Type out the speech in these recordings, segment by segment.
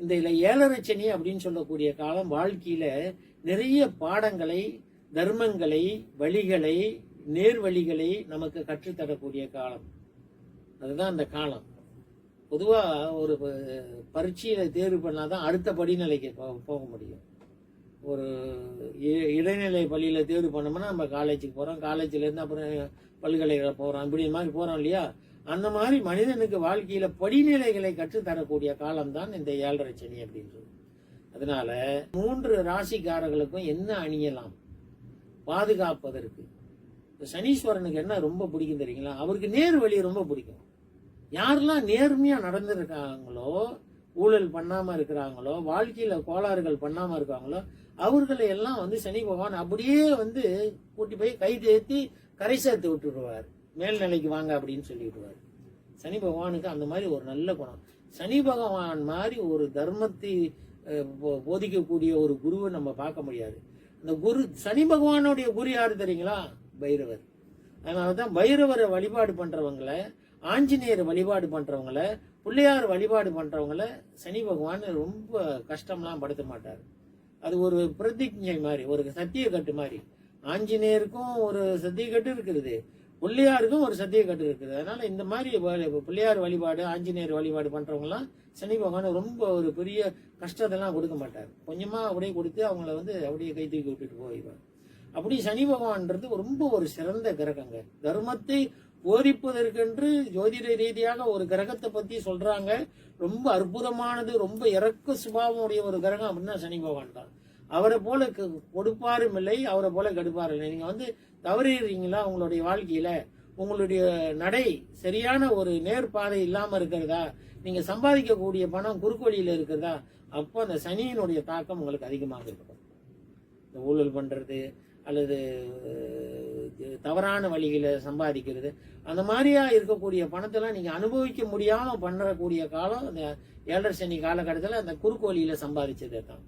இந்த இலை ஏழரை சனி அப்படின்னு சொல்லக்கூடிய காலம் வாழ்க்கையில நிறைய பாடங்களை தர்மங்களை வழிகளை நேர்வழிகளை நமக்கு கற்றுத்தரக்கூடிய காலம். அதுதான் அந்த காலம். பொதுவாக ஒரு பரீட்சையில் பரீட்சையில தேர்வு பண்ணாதான் அடுத்த படிநிலைக்கு போ- போக முடியும். ஒரு இ- இடைநிலை பள்ளியில் தேர்வு பண்ணோம்னா நம்ம காலேஜுக்கு போகிறோம் காலேஜ்லேருந்து அப்புறம் பல்கலைக்கழகம் போகிறோம் இப்படி மாதிரி போகிறோம் இல்லையா? அந்த மாதிரி மனிதனுக்கு வாழ்க்கையில படிநிலைகளை கற்றுத்தரக்கூடிய காலம்தான் இந்த ஏழரை சனி அப்படின்றது அதனால மூன்று ராசிக்காரர்களுக்கும் என்ன அணியலாம்? பாதுகாப்பதற்கு. சனீஸ்வரனுக்கு என்ன ரொம்ப பிடிக்கும் தெரியுங்களா? அவருக்கு நேர் வழி ரொம்ப பிடிக்கும். யாரெல்லாம் நேர்மையா நடந்திருக்காங்களோ ஊழல் பண்ணாம இருக்கிறாங்களோ வாழ்க்கையில கோளாறுகள் பண்ணாம இருக்காங்களோ அவர்களை எல்லாம் வந்து சனி பகவான் அப்படியே வந்து கூட்டி போய் கை தேத்தி கரை சேர்த்து விட்டுடுவார் மேல்நிலைக்கு வாங்க அப்படின்னு சொல்லிவிடுவார் சனி பகவானுக்கு அந்த மாதிரி ஒரு நல்ல குணம். சனி பகவான் மாதிரி ஒரு தர்மத்தை போதிக்கக்கூடிய ஒரு குருவை நம்ம பார்க்க முடியாது. அந்த குரு சனி பகவானுடைய குரு யாரு தெரியுங்களா? பைரவர். அதனாலதான் பைரவரை வழிபாடு பண்ணுறவங்கள ஆஞ்சநேயர் வழிபாடு பண்ணுறவங்கள பிள்ளையார் வழிபாடு பண்ணுறவங்கள சனி பகவான் ரொம்ப கஷ்டம்லாம் படுத்த மாட்டார். அது ஒரு பிரதிஜை மாதிரி ஒரு சத்திய கட்டு மாதிரி. ஆஞ்சநேயருக்கும் ஒரு சத்தியக்கட்டு இருக்கிறது பிள்ளையாருக்கும் ஒரு சத்தியக்கட்டு இருக்குது. அதனால இந்த மாதிரி பிள்ளையார் வழிபாடு ஆஞ்சநேயர் வழிபாடு பண்றவங்கலாம் சனி பகவான் ரொம்ப ஒரு பெரிய கஷ்டத்தெல்லாம் கொடுக்க மாட்டார். கொஞ்சமா அப்படியே கொடுத்து அவங்கள வந்து அப்படியே கை தூக்கி விட்டுட்டு போயிடுவார். அப்படி சனி பகவான்ன்றது ரொம்ப ஒரு சிறந்த கிரகங்க. தர்மத்தை போதிப்பதற்கென்று ஜோதிட ரீதியாக ஒரு கிரகத்தை பத்தி சொல்றாங்க. ரொம்ப அற்புதமானது ரொம்ப இறக்க சுபாவம் உடைய ஒரு கிரகம் அப்படின்னா சனி பகவான் தான். அவரை போல க- கொடுப்பாரும் இல்லை அவரை போல கெடுப்பாரும் இல்லை நீங்கள் வந்து தவறிடுறீங்களா உங்களுடைய வாழ்க்கையில? உங்களுடைய நடை சரியான ஒரு நேர்பாதை இல்லாமல் இருக்கிறதா? நீங்க சம்பாதிக்கக்கூடிய பணம் குறுக்கு இருக்கிறதா? அப்போ அந்த சனியினுடைய தாக்கம் உங்களுக்கு அதிகமாக இருக்கும். இந்த ஊழல் பண்றது அல்லது தவறான வழியில் சம்பாதிக்கிறது அந்த மாதிரியா இருக்கக்கூடிய பணத்தெல்லாம் நீங்க அனுபவிக்க முடியாம பண்ணக்கூடிய காலம் அந்த ஏழரை சனி காலகட்டத்தில் அந்த குறுக்கு வழியில சம்பாதிச்சதே தான்.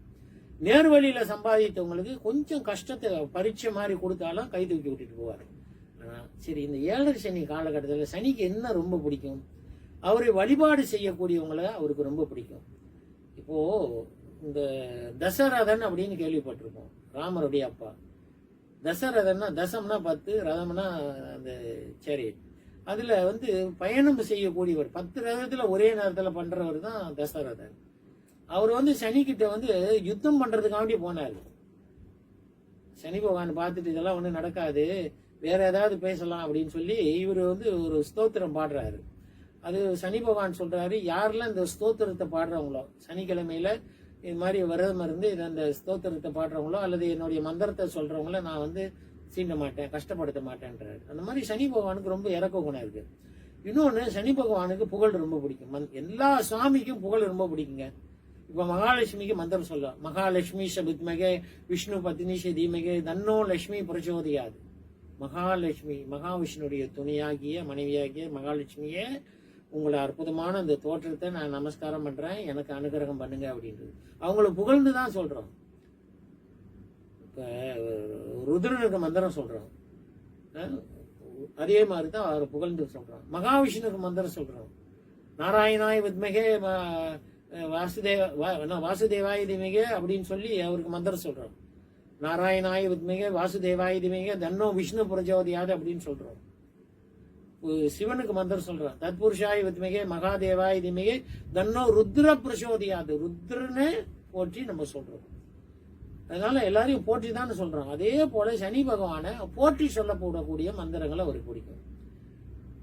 நேர் வழியில சம்பாதித்தவங்களுக்கு கொஞ்சம் கஷ்டத்தை பரீட்சை மாதிரி கொடுத்தாலும் கை தூக்கி விட்டுட்டு போவார். ஆனால் சரி இந்த ஏழரை சனி காலகட்டத்தில் சனிக்கு என்ன ரொம்ப பிடிக்கும்? அவரை வழிபாடு செய்யக்கூடியவங்கள அவருக்கு ரொம்ப பிடிக்கும். இப்போ இந்த தசரதன் அப்படின்னு கேள்விப்பட்டிருப்போம். ராமருடைய அப்பா. தசரதன்னா தசம்னா பத்து ரதம்னா அந்த சரி. அதுல வந்து பயணம் செய்யக்கூடியவர். பத்து ரதத்துல ஒரே நேரத்தில் பண்றவர் தான் தசரதன். அவர் வந்து சனிக்கிட்ட வந்து யுத்தம் பண்றதுக்காண்டி போனார். சனி பகவான் பார்த்துட்டு இதெல்லாம் ஒன்றும் நடக்காது வேற ஏதாவது பேசலாம் அப்படின்னு சொல்லி இவர் வந்து ஒரு ஸ்தோத்திரம் பாடுறாரு. அது சனி பகவான் சொல்றாரு யாரெல்லாம் இந்த ஸ்தோத்திரத்தை பாடுறவங்களோ சனிக்கிழமையில இது மாதிரி விரதம் இருந்து இது அந்த ஸ்தோத்திரத்தை பாடுறவங்களோ அல்லது என்னுடைய மந்திரத்தை சொல்றவங்கள நான் வந்து சீண்ட மாட்டேன் கஷ்டப்படுத்த மாட்டேன்றாரு. அந்த மாதிரி சனி பகவானுக்கு ரொம்ப இறக்க குணம் இருக்கு. இன்னொன்று சனி பகவானுக்கு புகழ் ரொம்ப பிடிக்கும். மந்- எல்லா சுவாமிக்கும் புகழ் ரொம்ப பிடிக்குங்க. இப்ப மகாலட்சுமிக்கு மந்திரம் சொல்லலாம் மகாலட்சுமி சபித்மகே விஷ்ணு பத்னிஷ தீமகே தன்னோ லட்சுமி பிரச்சோதியாது. மகாலட்சுமி மகாவிஷ்ணுடைய துணையாகிய மனைவியாகிய மகாலட்சுமியே உங்களை அற்புதமான அந்த தோற்றத்தை நான் நமஸ்காரம் பண்றேன் எனக்கு அனுகிரகம் பண்ணுங்க அப்படின்றது. அவங்கள புகழ்ந்து தான் சொல்றோம். இப்ப ருத்ரனுக்கு மந்திரம் சொல்றோம். அஹ், அதே மாதிரி தான் அவரை புகழ்ந்து சொல்றோம். மகாவிஷ்ணுக்கு மந்திரம் சொல்றோம். நாராயணாய் வித்மகே வாசுதேவ வா- என்ன, வாசுதேவாய திமிக அப்படின்னு சொல்லி அவருக்கு மந்திரம் சொல்றோம். நாராயணாய வித்மிக வாசுதேவாய திமிக தன்னோ விஷ்ணு புரஜோதியாது அப்படின்னு சொல்றோம். சிவனுக்கு மந்திரம் சொல்றான். தத்புருஷாய வித்மிக மகாதேவாய திமிக தன்னோ ருத்ர பிரசோதியாது. ருத்ரனை போற்றி நம்ம சொல்றோம். அதனால எல்லாரையும் போற்றி தான் சொல்றோம் அதே போல சனி பகவானை போற்றி சொல்லப்படக்கூடிய மந்திரங்களை அவருக்கு பிடிக்கும்.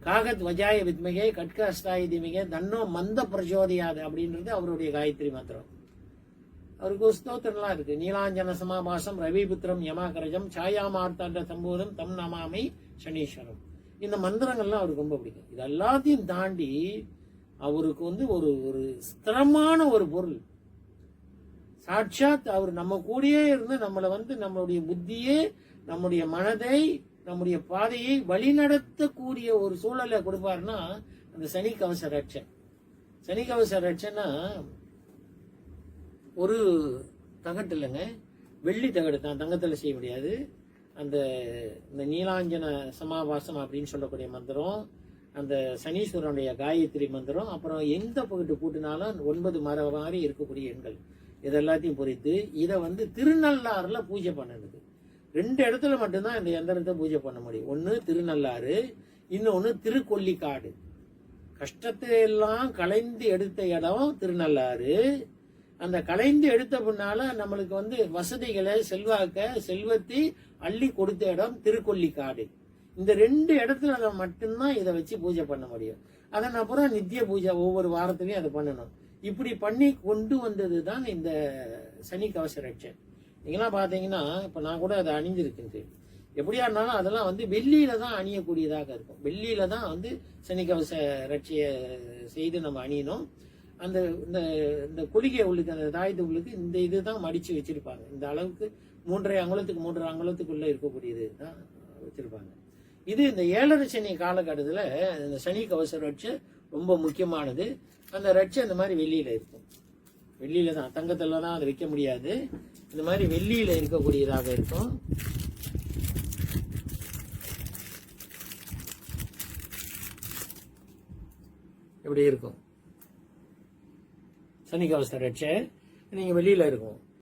காகத் வஜாய வித்மிகை கட்க அஸ்தாய தன்னோ மந்த பிரச்சோதியாது அப்படின்றது அவருடைய காயத்ரி மந்திரம். அவருக்கு ஒரு ஸ்தோத்திரம்லாம் இருக்கு. நீலாஞ்சன சமாபாசம் ரவிபுத்திரம் யமாகரஜம் சாயாமார்த்தாண்ட சம்பூதம் தம் நமாமி சனீஸ்வரம். இந்த மந்திரங்கள்லாம் அவருக்கு ரொம்ப பிடிக்கும். இது எல்லாத்தையும் தாண்டி அவருக்கு வந்து ஒரு ஒரு ஸ்திரமான ஒரு பொருள். சாட்சாத் அவர் நம்ம கூடயே இருந்து நம்மளை வந்து நம்மளுடைய புத்தியே நம்முடைய மனதை நம்முடைய பாதையை வழிநடத்தக்கூடிய ஒரு சூழலை கொடுப்பாருன்னா அந்த சனி கவச ரட்சை சனி கவச ரட்சைன்னா ஒரு தகட்டு இல்லைங்க. வெள்ளி தகடு தான் தங்கத்தில் செய்ய முடியாது. அந்த இந்த நீலாஞ்சன சமாவாசம் அப்படின்னு சொல்லக்கூடிய மந்திரம் அந்த சனீஸ்வரனுடைய காயத்ரி மந்திரம் அப்புறம் எந்த பகுட்டு கூட்டினாலும் ஒன்பது மர மாதிரி இருக்கக்கூடிய எண்கள். இதெல்லாத்தையும் பொறித்து இதை வந்து திருநள்ளாறுல பூஜை பண்ணணுது ரெண்டு இடத்துல மட்டும்தான் இந்த எந்திரத்தை பூஜை பண்ண முடியும். ஒன்று திருநள்ளாறு இன்னொன்று திருக்கொல்லிக்காடு. கஷ்டத்தை எல்லாம் கலைந்து எடுத்த இடம் திருநள்ளாறு. அந்த கலைந்து எடுத்த பின்னால நம்மளுக்கு வந்து வசதிகளை செல்வாக்க செல்வத்தை அள்ளி கொடுத்த இடம் திருக்கொல்லிக்காடு. இந்த ரெண்டு இடத்துல அதை மட்டும்தான் இதை வச்சு பூஜை பண்ண முடியும். அதன் அப்புறம் நித்திய பூஜை ஒவ்வொரு வாரத்திலையும் அதை பண்ணணும். இப்படி பண்ணி கொண்டு வந்தது தான் இந்த சனி கவச ரட்சன். நீங்களாம் பார்த்தீங்கன்னா இப்போ நான் கூட அதை அணிஞ்சிருக்கேன் எப்படியா இருந்தாலும் அதெல்லாம் வந்து வெள்ளியில தான் அணியக்கூடியதாக இருக்கும். வெள்ளியில தான் வந்து சனி கவச செய்து நம்ம அணியணும். அந்த இந்த இந்த குளிகை உள்ளுக்கு அந்த தாயத்து உள்ளுக்கு இந்த இதுதான் மடிச்சு வச்சிருப்பாங்க. இந்த அளவுக்கு மூன்றரை அங்குலத்துக்கு மூன்றரை அங்குலத்துக்குள்ள இருக்கக்கூடியது தான் வச்சிருப்பாங்க. இது இந்த ஏழரை சனி காலகட்டத்தில் இந்த சனி கவச ரட்சை ரொம்ப முக்கியமானது. அந்த ரட்சை அந்த மாதிரி வெள்ளியில இருக்கும். வெள்ளியில தான் தங்கத்துல தான் அதை வைக்க முடியாது. இந்த மாதிரி வெள்ளியில இருக்கக்கூடியதாக இருக்கும். இப்படி இருக்கும். சனி கவச ரட்சை நீங்க வெளியில இருக்கும்.